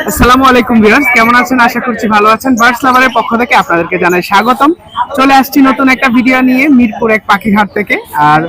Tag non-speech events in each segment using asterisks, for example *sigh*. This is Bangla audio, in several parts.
আসসালামু আলাইকুম ভিউয়ার্স, কেমন আছেন? আশা করছি ভালো আছেন। বার্ডস লাভারের পক্ষ থেকে আপনাদেরকে জানাই স্বাগতম। চলে আসছি নতুন একটা ভিডিও নিয়ে মিরপুর এক পাখিঘাট থেকে। আর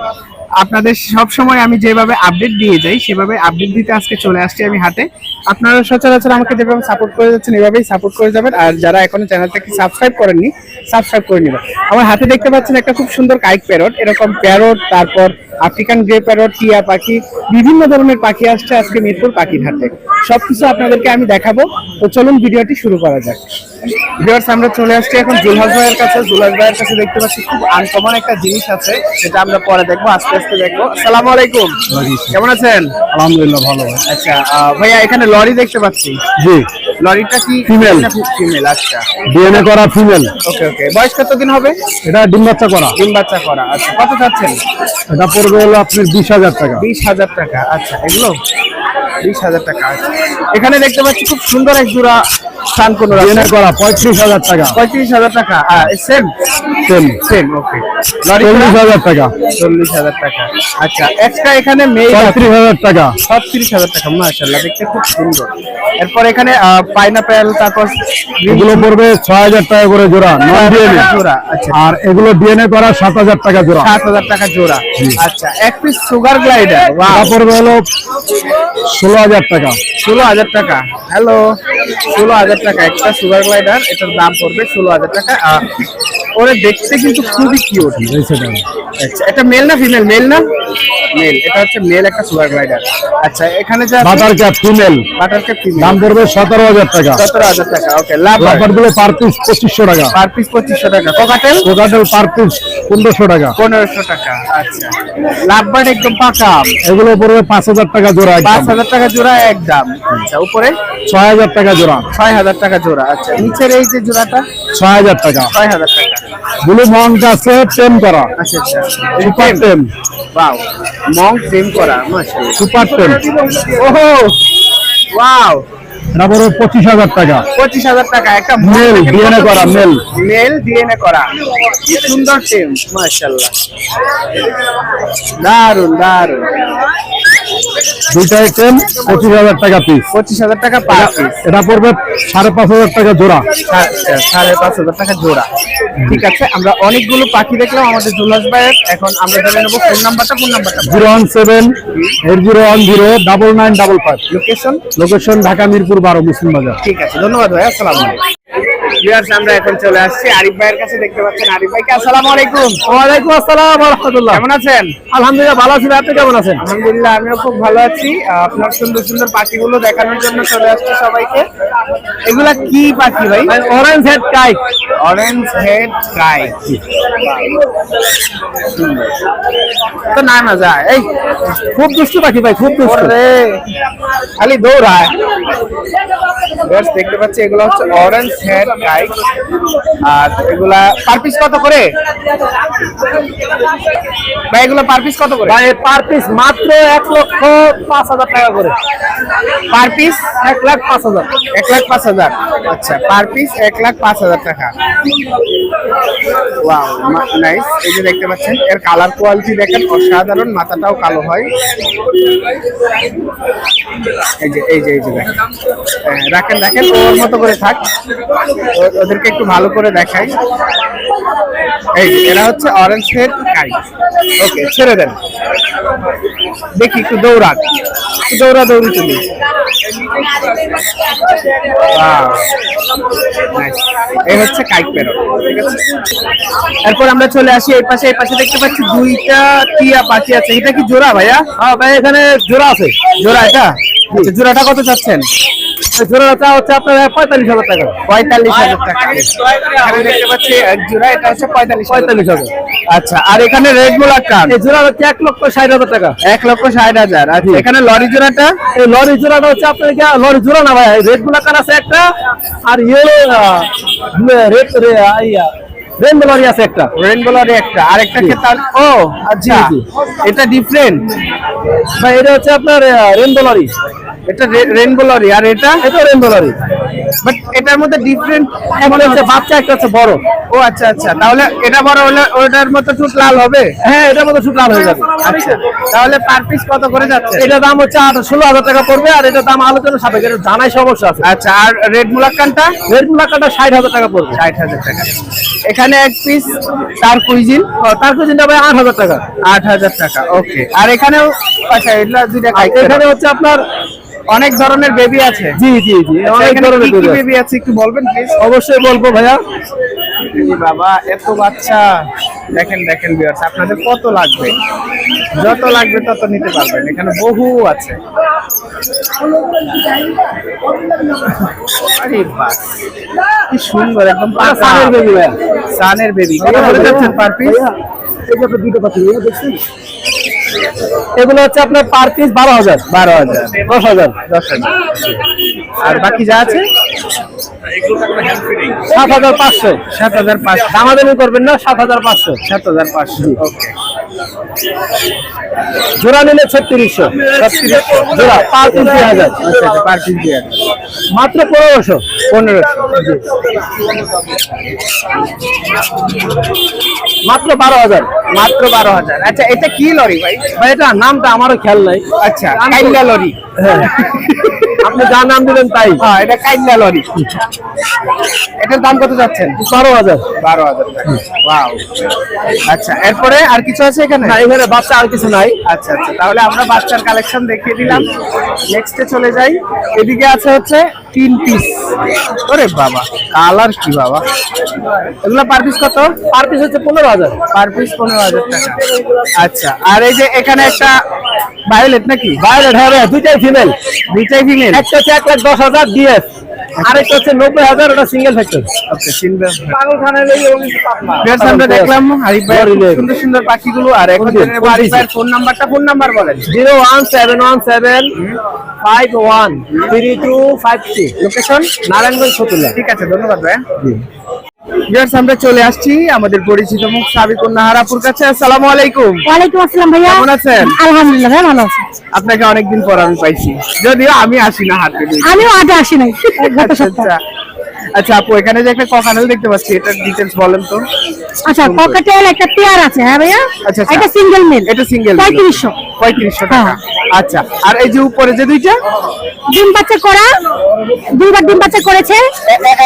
আপনাদের সব সময় আমি যেভাবে আপডেট দিয়ে যাই, সেভাবে আপডেট দিতে আজকে চলে আসছি আমি হাতে আপনারা সচরাচর আমাকে যেভাবে সাপোর্ট করে যাচ্ছেন, এভাবেই সাপোর্ট করে যাবেন। আর যারা এখনও চ্যানেলটাকে সাবস্ক্রাইব করেননি সাবস্ক্রাইব করে নেবেন আমার হাতে দেখতে পাচ্ছেন একটা খুব সুন্দর কাইক প্যারট এরকম প্যারট তারপর আফ্রিকান গ্রে প্যারট টিয়া পাখি বিভিন্ন ধরনের পাখি আসছে আজকে মিরপুর পাখির হাটে সবকিছু আপনাদেরকে আমি দেখাবো। তো চলুন ভিডিওটি শুরু করা যাক। ভিউয়ার্স আমরা চলে আসছি এখন জুলহাস ভাইয়ের কাছে। জুলহাস ভাইয়ের কাছে দেখতে পাচ্ছি খুব আনকমন একটা জিনিস আছে সেটা আমরা পরে দেখব আস্তে আস্তে দেখব। আসসালামু আলাইকুম। কেমন আছেন? আলহামদুলিল্লাহ ভালো আচ্ছা ভাইয়া এখানে লরি দেখতে পাচ্ছি। জি। লরিটা কি ফিমেল ফিমেল আচ্ছা। ডিএনএ করা ফিমেল ওকে ওকে বয়স কতদিন হবে? এটা ডিম বাচ্চা করা। ডিম বাচ্চা করা। আচ্ছা কত চাচ্ছেন? এটা পড়বে হলো আপনার বিশ হাজার টাকা। বিশ হাজার টাকা। আচ্ছা এগুলো? বিশ হাজার টাকা। আচ্ছা এখানে দেখতে পাচ্ছি খুব সুন্দর এক জোড়া স্থান কোন করা পঁয়ত্রিশ হাজার টাকা। পঁয়ত্রিশ হাজার টাকা। সেম সেম সেম ওকে চল্লিশ হাজার টাকা। চল্লিশ হাজার টাকা। আচ্ছা একটা এখানে মেয়ে পঁয়ত্রিশ হাজার টাকা। ছত্রিশ হাজার টাকা মাশাল্লাহ দেখতে খুব সুন্দর। এরপর এখানে পাইনাপেল তারপর এগুলো পড়বে ছয় হাজার টাকা করে জোড়া নন ডিএনএ জোড়া আচ্ছা। আর এগুলো ডিএনএ করা সাত হাজার টাকা জোড়া। সাত হাজার টাকা জোড়া। আচ্ছা এক পিস সুগার গ্লাইডার পড়বে হলো ষোলো হাজার টাকা। ষোলো হাজার টাকা হ্যালো ষোলো হাজার টাকা একটা সুগার গ্লাইডার এটার দাম পড়বে ষোলো হাজার টাকা। ওরে দেখতে কিন্তু খুবই কিউট আচ্ছা এটা মেল না ফিমেল মেল না? মেল এটা হচ্ছে মেল একটা সুগার গ্লাইডার আচ্ছা এখানে যা বাটার ক্যাপ ফিমেল বাটারকে ফিমেল দাম পড়বে সতেরো হাজার টাকা। সতেরো হাজার টাকা ওকে লাভ লাফারগুলো পার পিস পঁচিশশো টাকা। পার পিস পঁচিশশো টাকা। কোকাটেল কোকাটেল পার পিস পনেরোশো টাকা। পনেরোশো টাকা আচ্ছা। লাভবার্ড একদম পাকা। এগুলো পড়বে পাঁচ হাজার টাকা জোড়া একদম। হাজার টাকা জোড়া একদম। আচ্ছা উপরে? ছয় হাজার টাকা জোড়া। ছয় হাজার টাকা জোড়া আচ্ছা। নিচের এই যে জোড়াটা? ছয় হাজার টাকা। ছয় হাজার টাকা। ব্লু মঙ্ক আছে টেম করা। আচ্ছা আচ্ছা সুপার টেম। ওয়াও মং সেম করা মাশাআল্লাহ। সুপার টেম। ওহো ওয়াও পড়বে পঁচিশ হাজার টাকা। পঁচিশ হাজার টাকা একটা Male, DNA করা, male। মেল ডিএনএ করা। কি সুন্দর টেম মাশাআল্লাহ। দারুণ দারুণ দুইটাই টেম পঁচিশ হাজার টাকা পিস পঁচিশ হাজার টাকা পার পিস এটা পড়বে সাড়ে পাঁচ হাজার টাকা জোড়া। সাড়ে পাঁচ হাজার টাকা জোড়া। ঠিক আছে আমরা অনেকগুলো পাখি দেখলাম আমাদের জুলাস ভাইয়ের। এখন আমরা জেনে নেব ফোন নাম্বারটা ফোন নাম্বারটা zero one seven eight zero one zero double nine double five. Location location Dhaka Mirpur বারো মুসলিম বাজার। ঠিক আছে ধন্যবাদ ভাই আসসালামু ভিউয়ার্স আমরা এখন চলে আসছি আরিফ ভাইয়ের কাছে দেখতে পাচ্ছেন আরিফ ভাইকে। আসসালামু আলাইকুম। ওয়ালাইকুম আসসালাম রহমতুল্লাহ কেমন আছেন? আলহামদুলিল্লাহ ভালো আছি আপনি কেমন আছেন? আলহামদুলিল্লাহ আমিও খুব ভালো আছি। আপনার সুন্দর সুন্দর পাখিগুলো দেখানোর জন্য চলে আসছি সবাইকে। এগুলা কি পাখি ভাই? অরেঞ্জ হেড অরেঞ্জ তো না না যায় এই খুব দুষ্টু পাখি ভাই খুব দুষ্টু। ওরে খালি দৌড়ায়। দেখতে পাচ্ছি এগুলো হচ্ছে অরেঞ্জ হেড গাই আর এগুলা পার পিস কত করে? ভাই এগুলো পার পিস কত করে? ভাই পার পিস মাত্র এক লক্ষ পাঁচ হাজার টাকা করে। পার পিস এক লাখ পাঁচ হাজার। এক লাখ পাঁচ হাজার। আচ্ছা পার পিস এক লাখ পাঁচ হাজার টাকা। ওয়াও নাইস এই যে দেখতে পাচ্ছেন এর কালার কোয়ালিটি দেখেন অসাধারণ মাথাটাও কালো হয়। এই যে এই যে এই যে দেখেন। হ্যাঁ, রাখেন রাখেন ওর মতো করে থাক। ও- ওদেরকে একটু ভালো করে দেখাই। এই এরা হচ্ছে অরেঞ্জ হেড কাই ওকে ছেড়ে দেন। দেখি একটু দৌড়ান একটু দৌড়া দৌড়ি তুমি এই হচ্ছে কাইক প্যারট ঠিক আছে? এরপর আমরা চলে আসি এই পাশে। এই পাশে দেখতে পাচ্ছি দুইটা টিয়া পাখি আছে। এটা কি জোড়া ভাইয়া? হ্যাঁ ভাই এখানে জোড়া আছে। জোড়া এটা? আচ্ছা, জোড়াটা কত চাচ্ছেন? জোড়াটা হচ্ছে আপনার পঁয়তাল্লিশ হাজার টাকা। পঁয়তাল্লিশ হাজার টাকা। এখানে দেখতে পাচ্ছি এক জোড়া এটা হচ্ছে পঁয়তাল্লিশ পঁয়তাল্লিশ হাজার। আচ্ছা আর এখানে রেড গোলার কান। এই জোড়া হচ্ছে এক লক্ষ ষাট হাজার টাকা। এক লক্ষ ষাট হাজার। আচ্ছা এখানে লরি জোড়াটা? এই লরি জোড়াটা হচ্ছে আপনার কি লরি জোড়া না ভাই রেড গুলাকার আছে একটা আর ইয়েলো রেড ইয়া আছে একটা। রেনবো লরি একটা আর একটা তার? ও আচ্ছা। এটা ডিফারেন্ট ভাই এটা হচ্ছে আপনার রেনবো লরি। এটা রেনবো লরি আর এটা? এটা রেনবো লরি বাট এটার মধ্যে ডিফারেন্ট একটা হচ্ছে বাচ্চা একটা হচ্ছে বড়। ও আচ্ছা আচ্ছা। তাহলে এটা বড় হলে ওটার মতো ঠোঁট লাল হবে? হ্যাঁ এটার মধ্যে শুধু লাল হয়ে যাবে। আচ্ছা তাহলে পার পিস কত করে যাচ্ছে? এটার দাম হচ্ছে আট ষোলো হাজার টাকা পড়বে আর এটার দাম আলোচনা সাপেক্ষে এটা জানাই সমস্যা আছে। আচ্ছা আর রেড মুলাক্কানটা? রেড মুলাকাটা ষাট হাজার টাকা পড়বে। ষাট হাজার টাকা। এখানে এক পিস তার কুইজিন তার কুচিনটা ভাই আট হাজার টাকা। আট হাজার টাকা ওকে আর এখানেও আচ্ছা এগুলা দুইটা এখানে হচ্ছে আপনার অনেক ধরনের বেবি আছে। জি জি জি অনেক ধরনের আছে। বেবি আছে একটু বলবেন প্লিজ অবশ্যই বলব ভাইয়া। বাবা এত বাচ্চা। দেখেন দেখেন ভিউয়ার্স আপনাদের কত লাগবে? যত লাগবে তত নিতে পারবেন। এখানে বহু আছে। আরে বাস কি সুন্দর একদম সানের বেবি ভাইয়া। সানের বেবি কত করে যাচ্ছেন পার পিস এগুলো হচ্ছে আপনার পার পিস বারো হাজার। বারো হাজার। দশ হাজার। দশ হাজার। আর বাকি যা আছে? সাত হাজার পাঁচশো। সাত হাজার পাঁচশো। দামাদামি করবেন না সাত হাজার পাঁচশো। সাত হাজার পাঁচশো। ওকে। জোড়া নিলে ছত্রিশশো। জোড়া পার দুই হাজার পার পিস দিয়ে মাত্র পনেরোশো পনেরোশো। মাত্র বারো হাজার। মাত্র বারো হাজার। আচ্ছা এটা কি লরি ভাই? ভাই এটা নামটা আমারও খেয়াল নাই। আচ্ছা লরি। হ্যাঁ। আপনি যা নাম দিলেন তাই। হ্যাঁ এটা কাইল্লা লরি এটার দাম কত যাচ্ছেন? বারো হাজার। বারো হাজার টাকা। ওয়াও আচ্ছা এরপরে আর কিছু আছে এখানে? না এখানে বাচ্চা আর কিছু নাই। আচ্ছা আচ্ছা তাহলে আমরা বাচ্চার কালেকশন দেখিয়ে দিলাম। নেক্সটে চলে যাই। এদিকে আছে হচ্ছে তিন পিস ওরে বাবা কালার কি বাবা? এগুলো পার পিস কত? পার পিস হচ্ছে পনেরো হাজার। পার পিস পনেরো হাজার টাকা। আচ্ছা আর এই যে এখানে একটা বায়োলেট নাকি? বায়োলেট হবে দুইটাই ফিমেল দুইটাই ফিমেল একটা হচ্ছে এক লাখ দশ হাজার ডিএস আরেকটা হচ্ছে নব্বই হাজার ওটা সিঙ্গেল ফ্যাক্টর আমরা দেখলাম হারিফ ভাই সুন্দর সুন্দর পাখিগুলো আর এখন? হারিফ ভাইয়ের ফোন নাম্বারটা ফোন নাম্বার বলেন। Zero one seven one seven five one three two five three location Narayanganj Fatullah ঠিক আছে ধন্যবাদ ভাই। ভিউয়ার্স আমরা চলে আসছি আমাদের পরিচিত মুখ সাবিকুন নাহারাপুর কাছে। আসসালামু আলাইকুম। ওয়ালাইকুম আসসালাম ভাইয়া। কেমন আছেন? আলহামদুলিল্লাহ ভাই ভালো আছি। আপনাকে অনেকদিন পর আমি পাইছি। যদিও আমি আসি না হাতে আমিও আগে আসি নাই। গত আচ্ছা সপ্তাহে। আচ্ছা। আচ্ছা আপু এখানে যে একটা ককানেল দেখতে পাচ্ছি এটার ডিটেলস বলেন তো। আচ্ছা ককাটেল একটা পেয়ার আছে হ্যাঁ ভাইয়া? আচ্ছা, আচ্ছা। এটা সিঙ্গেল মেল এটা সিঙ্গেল পঁয়ত্রিশশো। পঁয়ত্রিশশো টাকা। হ্যাঁ। আচ্ছা আর এই যে উপরে যে দুইটা? ডিম বাচ্চা করা দুইবার ডিম বাচ্চা করেছে।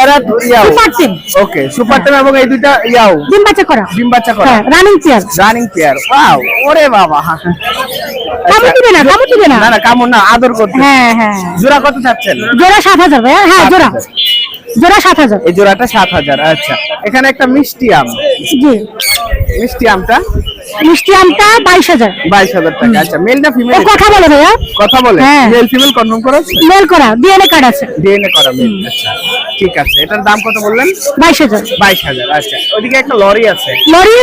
এরা ইয়াও। Super team. ওকে সুপার টেম এবং এই দুইটা ইয়াও। ডিম বাচ্চা করা। ডিম বাচ্চা করা। হ্যাঁ running pair running pair wow ওরে বাবা। কামড় দিবে না কামড় দিবে না। না না কামড় না আদর করতে। হ্যাঁ হ্যাঁ। জোড়া কত চাচ্ছেন? জোড়া সাত হাজার ভাইয়া। হ্যাঁ জোড়া। জোড়া সাত হাজার। এই জোড়াটা সাত হাজার আচ্ছা। এখানে একটা মিষ্টি আম। জি। মিষ্টি আমটা? মিষ্টি আমটা বাইশ হাজার। বাইশ হাজার টাকা। আচ্ছা মেল না ফিমেল কথা বলে ভাইয়া। কথা বলে? হ্যাঁ। মেল ফিমেল কনফার্ম করা? আছে মেল করা ডিএনএ কার্ড আছে। ডিএনএ করা মেল আচ্ছা ঠিক আছে। এটার দাম কত বললেন? বাইশ হাজার। বাইশ হাজার আচ্ছা। ওইদিকে একটা লরি আছে। লরি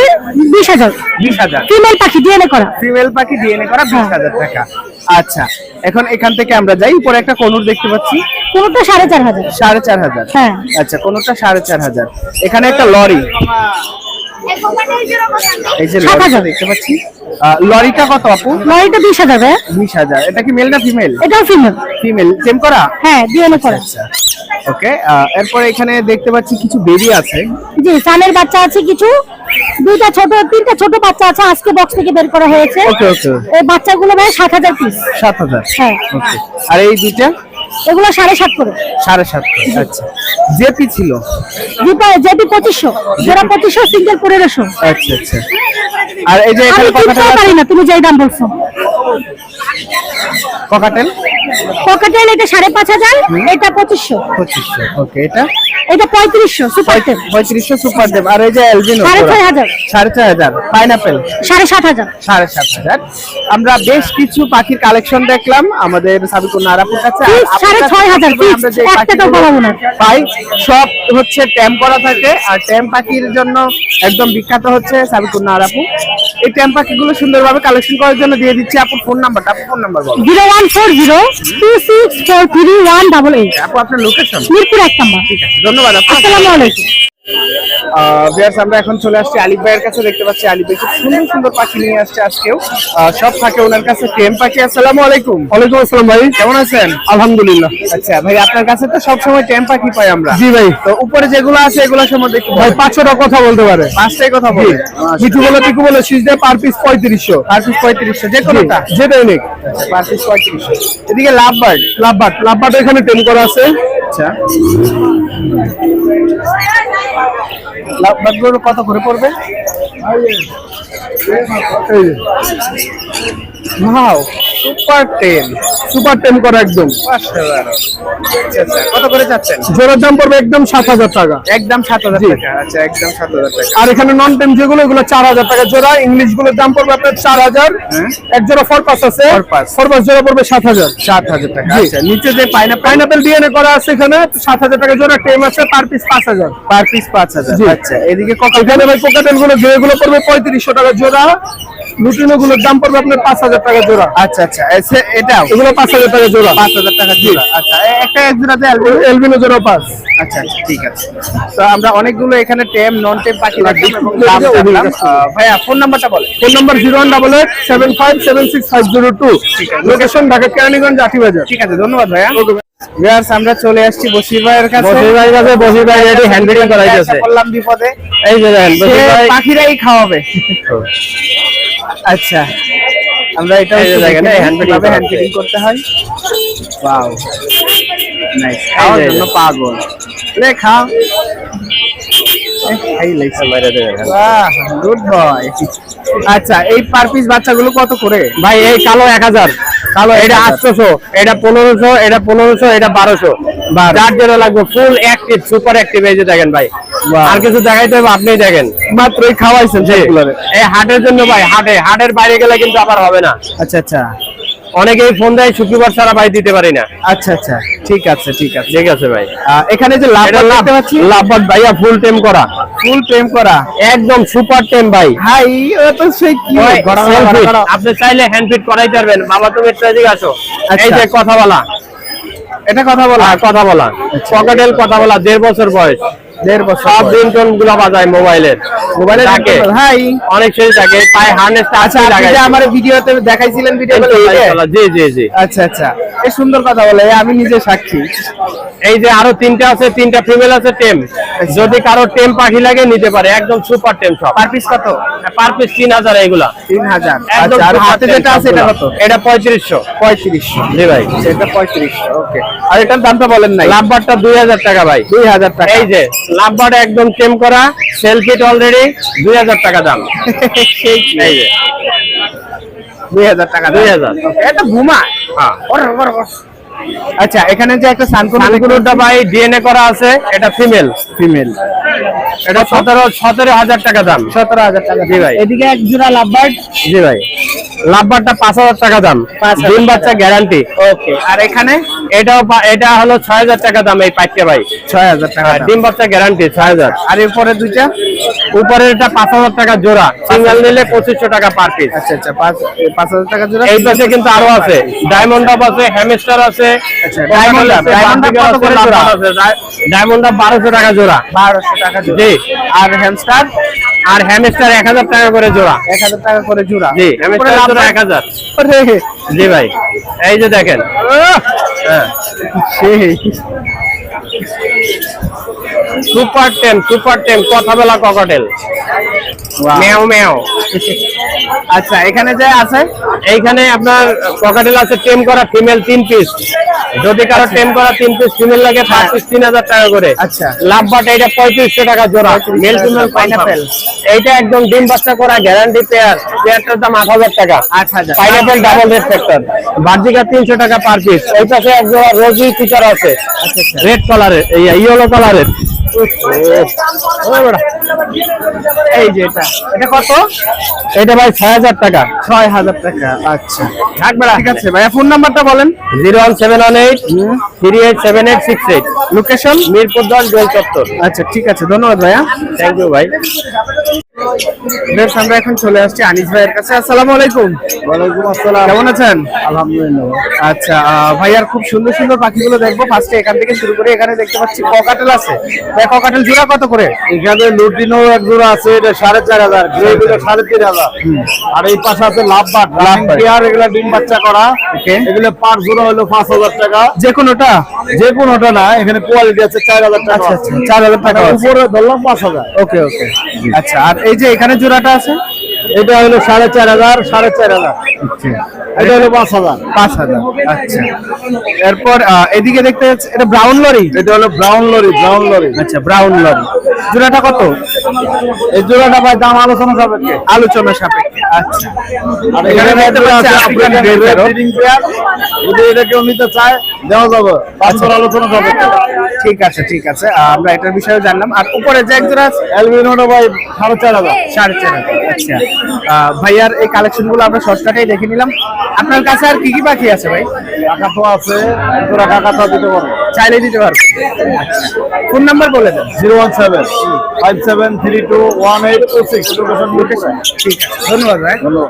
বিশ হাজার। বিশ হাজার। ফিমেল পাখি ডিএনএ করা। ফিমেল পাখি ডিএনএ করা বিশ হাজার টাকা। আচ্ছা এখন এখান থেকে আমরা যাই। উপরে একটা কনুর দেখতে পাচ্ছি। কোনোটা সাড়ে চার হাজার। সাড়ে চার হাজার। হ্যাঁ। আচ্ছা কোনটা সাড়ে চার হাজার। এখানে একটা লরি। এই যে সাত হাজার। দেখতে পাচ্ছি। লরিটা কত আপু? লরিটা বিশ হাজার বিশ হাজার। এটা কি মেল না ফিমেল এটাও ফিমেল ফিমেল সেম করা? হ্যাঁ ডিএনএ করা। আচ্ছা। ওকে এরপরে এখানে দেখতে পাচ্ছি কিছু বেবি আছে। জি সানের বাচ্চা আছে কিছু। দুইটা ছোট তিনটা ছোট বাচ্চা আছে। আজকে বক্স থেকে বের করা হয়েছে। ওকে ওকে এই বাচ্চাগুলো ভাই সাত হাজার পিস সাত হাজার। হ্যাঁ। ওকে আর এই দুইটা? এগুলো সাড়ে সাত করে। সাড়ে সাত আচ্ছা। জেপি ছিল? জেপি পঁচিশশো যারা পঁচিশশো সিঙ্গেল পনেরোশো। আচ্ছা আচ্ছা। আর এই যে এখানে কথাটা পারি না তুমি যেই দাম বলছো। ককাটেল? পকেটেল এটা সাড়ে পাঁচ হাজার এটা পঁচিশশো। পঁচিশশো ওকে এটা? এটা পঁয়ত্রিশশো সুপার টেন পঁয়ত্রিশশো সুপার দেব। আর এই যে এলজিনো পাইনাপেল আমরা বেশ কিছু পাখির কালেকশন দেখলাম। আমাদের সাবিকুর নারাপুর কাছে। আর Fixed আপনার সাড়ে কাছে ছয় হাজার, আমরা fixed, যে এক টাকাও পাখিগুলো কমাবো না। পাই সব হচ্ছে ট্যাম করা থাকে। আর ট্যাম পাখির জন্য একদম বিখ্যাত হচ্ছে সাবিকুর নারাপু এই ট্যাম পাখিগুলো সুন্দরভাবে কালেকশন করার জন্য দিয়ে দিচ্ছি। আপুর ফোন নাম্বারটা আপুর ফোন নাম্বার বলো। Zero one four zero two six four three one double eight আপু আপনার লোকেশন মিরপুর এক নাম্বার। ঠিক আছে ধন্যবাদ আসসালামু আলাইকুম। ভিউয়ার্স আমরা এখন চলে আসছি আলিফ ভাইয়ের কাছে দেখতে পাচ্ছি আলিফ ভাই খুব সুন্দর সুন্দর পাখি নিয়ে আসছে আজকেও। সব থাকে ওনার কাছে টেম পাখি। আসসালামু আলাইকুম। ওয়ালাইকুম আসসালাম ভাই। কেমন আছেন? আলহামদুলিল্লাহ। আচ্ছা ভাই আপনার কাছে তো সবসময় টেম পাখি পাই আমরা। জি ভাই। তো উপরে যেগুলো আছে এগুলো সম্বন্ধে একটু ভাই। পাঁচশোটা কথা বলতে পারে। পাঁচটাই কথা বলে মিঠু বলে পিকু বলে শীষ দেয় পার পিস পঁয়ত্রিশশো। পার পিস পঁয়ত্রিশশো যে কোনোটা? যেটাই নেই পার পিস পঁয়ত্রিশশো। এদিকে লাভ বার্ড লাভবাট লাভবাট এখানে টেম করা আছে। আচ্ছা। কত করে পড়বে? এই সুপার টেন সুপার টেম করা একদম। কত করে যাচ্ছেন জোড়ার দাম পড়বে একদম সাত হাজার টাকা। একদম সাত হাজার। টাকা আচ্ছা একদম সাত হাজার টাকা। আর এখানে নন টেম যেগুলো এগুলো চার হাজার টাকা জোড়া। ইংলিশগুলোর দাম পড়বে আপনার চার হাজার। হ্যাঁ। এক জোড়া ফর পাস আছে। ফর পাস। জোড়া পড়বে সাত হাজার। সাত হাজার টাকা আচ্ছা নিচে যে পাইনাপেল পাইনাপেল ডিএনএ করা আছে এখানে সাত হাজার টাকা জোড়া। টেম আছে পার পিস পাঁচ হাজার। পার পিস পাঁচ হাজার। আচ্ছা এদিকে কত এখানে ভাই কোকাটেলগুলো যেগুলো পড়বে পঁয়ত্রিশশো টাকা জোড়া। লুটিনো গুলোর দাম পড়বে আপনার পাঁচ হাজার টাকা জোড়া। আচ্ছা আচ্ছা। এটাও? এগুলো পাঁচ হাজার টাকা জোড়া। পাঁচ হাজার টাকা জোড়া। আচ্ছা একটা এক জোড়াতে এলবিনো জোড়া পাঁচ। আচ্ছা আচ্ছা ঠিক আছে। তো আমরা অনেকগুলো এখানে টেম নন টেম পাখি। আহ, ভাইয়া ফোন নাম্বারটা বলে phone number zero one double eight seven five seven six five zero two location Dhaka Keraniganj Ati Bazar ঠিক আছে ধন্যবাদ ভাইয়া। ভিউয়ার্স আমরা চলে আসছি বসির ভাইয়ের কাছে। বসির ভাইয়ের কাছে বসির ভাই feeding করাইতেছে। করলাম বিপদে। এই যে দেখেন সে পাখিরাই খাওয়াবে। আচ্ছা আমরা এটা এই feeding হ্যান্ড ফিডিং করতে হয়। ওয়াও নাইস খাওয়ার জন্য পাগল। লে খাও আচ্ছা এই পার পিস বাচ্চাগুলো কত করে? ভাই এই কালো এক হাজার। কালো এটা আটশোশো এটা পনেরোশো এটা পনেরোশো এটা বারোশো। যার জন্য লাগবে ফুল অ্যাক্টিভ সুপার অ্যাক্টিভ এই যে দেখেন ভাই। আর কিছু দেখাইতে হবে আপনি দেখেন। মাত্রই খাওয়াইছেন এই হাটের জন্য ভাই হাটে হাটের বাইরে গেলে কিন্তু আবার হবে না। আচ্ছা আচ্ছা। অনেকেই ফোন দেয় শুক্রবার ছাড়া ভাই দিতে পারি না। আচ্ছা আচ্ছা। ঠিক আছে ঠিক আছে। ঠিক আছে ভাই। এখানে যে লাভ দেখতে পাচ্ছি? লাভবাদ ভাইয়া ফুল টেম করা। ফুল প্রেম করা। একদম সুপার টেম ভাই। হাই ও তো সেই কি। আপনি চাইলে হ্যান্ড ফিট করাইতে পারবেন। বাবা তুমি একটু এদিকে আসো। আচ্ছা। এই যে কথা বলা। এটা কথা বলা? হ্যাঁ, কথা বলা। পকেটেল কথা বলা দেড় বছর বয়স। দেড় বছর সব দিন টোনগুলো বাজায় মোবাইলের মোবাইলে থাকে হাই অনেক সেই থাকে পায়ে আচ্ছা আছে আপনি আমার ভিডিওতে দেখাইছিলেন ভিডিও জি জি জি। আচ্ছা আচ্ছা। সুন্দর কথা বলে আমি নিজে সাক্ষী। এই যে আরও তিনটা আছে তিনটা ফিমেল আছে টেম। যদি কারও টেম পাখি লাগে নিতে পারে। একদম সুপার টেম সব। পার পিস কত? পার পিস তিন হাজার এইগুলা তিন হাজার। আচ্ছা আর হাতে যেটা আছে এটা কত? এটা পঁয়ত্রিশশো। পঁয়ত্রিশশো। জি ভাই। এটা পঁয়ত্রিশশো ওকে আর এটার দামটা বলেন নাই? লাভবারটা দুই হাজার টাকা ভাই। দুই হাজার টাকা। এই যে লাভবার একদম টেম করা সেল কিট অলরেডি দুই হাজার টাকা দাম। *laughs* সেই এই যে। দুই হাজার টাকা দুই হাজার। এটা ঘুমায়। হ্যাঁ। আচ্ছা এখানে যে একটা সানকুন ভাই ডিএনএ করা আছে এটা ফিমেল ফিমেল এটা সতেরো সতেরো হাজার টাকা দাম। সতেরো হাজার টাকা জি ভাই। এদিকে এক জোড়া লাভবার্ড। জি ভাই। লাভবারটা পাঁচ হাজার টাকা দাম। ডিম বাচ্চা গ্যারান্টি ওকে আর এখানে? এটাও এটা হলো ছয় হাজার টাকা দাম এই পাইপটা ভাই। ছয় হাজার টাকা ডিম বাচ্চা গ্যারান্টি ছয় হাজার। আর এরপরে দুইটা? উপরের এটা পাঁচ হাজার টাকা জোড়া সিঙ্গেল নিলে পঁচিশশো টাকা পার পিস আচ্ছা আচ্ছা পাঁচ হাজার টাকা জোড়া? এই পাশে কিন্তু আরও আছে। ডায়মন্ড আপ আছে হ্যামস্টার আছে আচ্ছা, করে জোড়া? ডায়মন্ড আপ বারোশো টাকা জোড়া। বারোশো টাকা জি। আর হ্যামস্টার আর হ্যামস্টার এক হাজার টাকা করে জোড়া। এক হাজার টাকা করে জোড়া। জি উপরে হ্যামস্টার জোড়া এক হাজার। জি ভাই এই যে দেখেন। হ্যাঁ সেই সুপার টেম সুপার টেম কথা বলা ককটেল. মেও মেও আচ্ছা এখানে যে আছে? এইখানে আপনার ককাটেল আছে টেম করা ফিমেল তিন পিস যদি কারও টেম করা তিন পিস ফিমেল লাগে পাঁচ পিস তিন হাজার টাকা করে। আচ্ছা। লাভ বাট এটা পঁয়ত্রিশশো টাকা জোড়া। মেল ফিমেল পাইনাপেল এইটা একদম ডিম বাচ্চা করা গ্যারান্টি পেয়ার পেয়ারটার দাম আট হাজার টাকা। আট হাজার। পাইনাপেল ডাবল রেড ফ্যাক্টর বার্জিকা তিনশো টাকা পার পিস ওই পাশে এক জোড়া রোজি ফিচার আছে। আচ্ছা আচ্ছা। রেড কালারের এই ইয়েলো কালারের এই যে এটা। এটা কত? এটা ভাই ছয় হাজার টাকা। ছয় হাজার টাকা আচ্ছা। ঠিক আছে ভাইয়া ফোন নাম্বারটা বলেন। Zero one seven one eight three eight seven eight six eight. Location Mirpur দশ চত্বর। আচ্ছা ঠিক আছে ধন্যবাদ ভাইয়া। থ্যাংক ইউ ভাই। আমরা এখন চলে আসছি আনিস ভাইয়ের কাছে। আসসালামু আলাইকুম। ওয়ালাইকুম আসসালাম। কেমন আছেন? আলহামদুলিল্লাহ। আচ্ছা ভাইয়ার খুব সুন্দর সুন্দর পাখিগুলো দেখব। ফার্স্টে এখান থেকে শুরু করে এখানে দেখতে পাচ্ছি ককাটেল আছে। ভাই ককাটেল জোড়া কত করে? এখানে লুটিনো এক জোড়া আছে এটা সাড়ে চার হাজার সাড়ে তিন হাজার। আর এই পাশে আছে লাভ বাট লাভ এগুলা ডিম বাচ্চা করা. এগুলো পার জোড়া হলো পাঁচ হাজার টাকা। যে কোনোটা? যে কোনোটা না এখানে কোয়ালিটি আছে চার হাজার টাকা। আচ্ছা, আচ্ছা, 4,000 টাকা উপরে ধরলাম পাঁচ হাজার। ওকে ওকে আচ্ছা আর এই যে এখানে জোড়াটা আছে? এটা হলো সাড়ে চার হাজার সাড়ে চার হাজার। এটা হলো পাঁচ হাজার। পাঁচ হাজার আচ্ছা। এরপর আহ, এদিকে দেখতে এটা ব্রাউন লরি? এটা হলো ব্রাউন লরি ব্রাউন লরি। আচ্ছা ব্রাউন লরি। জোড়াটা কত? এই জোড়াটা ভাই দাম আলোচনা সাপেক্ষে আলোচনা সাপেক্ষে আচ্ছা। আর এখানে এখানে দেখতে পাচ্ছি African African red red parrot। breeding pair। যদি এটা কেউ নিতে চায় দেওয়া যাবে। তারপর আলোচনা সাপেক্ষে ঠিক আছে ঠিক আছে। আমরা এটার বিষয়ে জানলাম। আর উপরে যে এক জোড়া আছে অ্যালবিনোটা ভাই সাড়ে চার হাজার। সাড়ে চার হাজার। আচ্ছা। ভাইয়ার এই কালেকশনগুলো আমরা সস্তাটাই দেখে নিলাম। আপনার কাছে আর কি কি পাখি আছে ভাই? তো আছে তোরা তো দিতে পারব চাইলে দিতে পারব। ফোন নাম্বার বলে দেন। Zero one seven five seven three two one eight two six. Location ঠিক আছে ধন্যবাদ ভাই। ধন্যবাদ।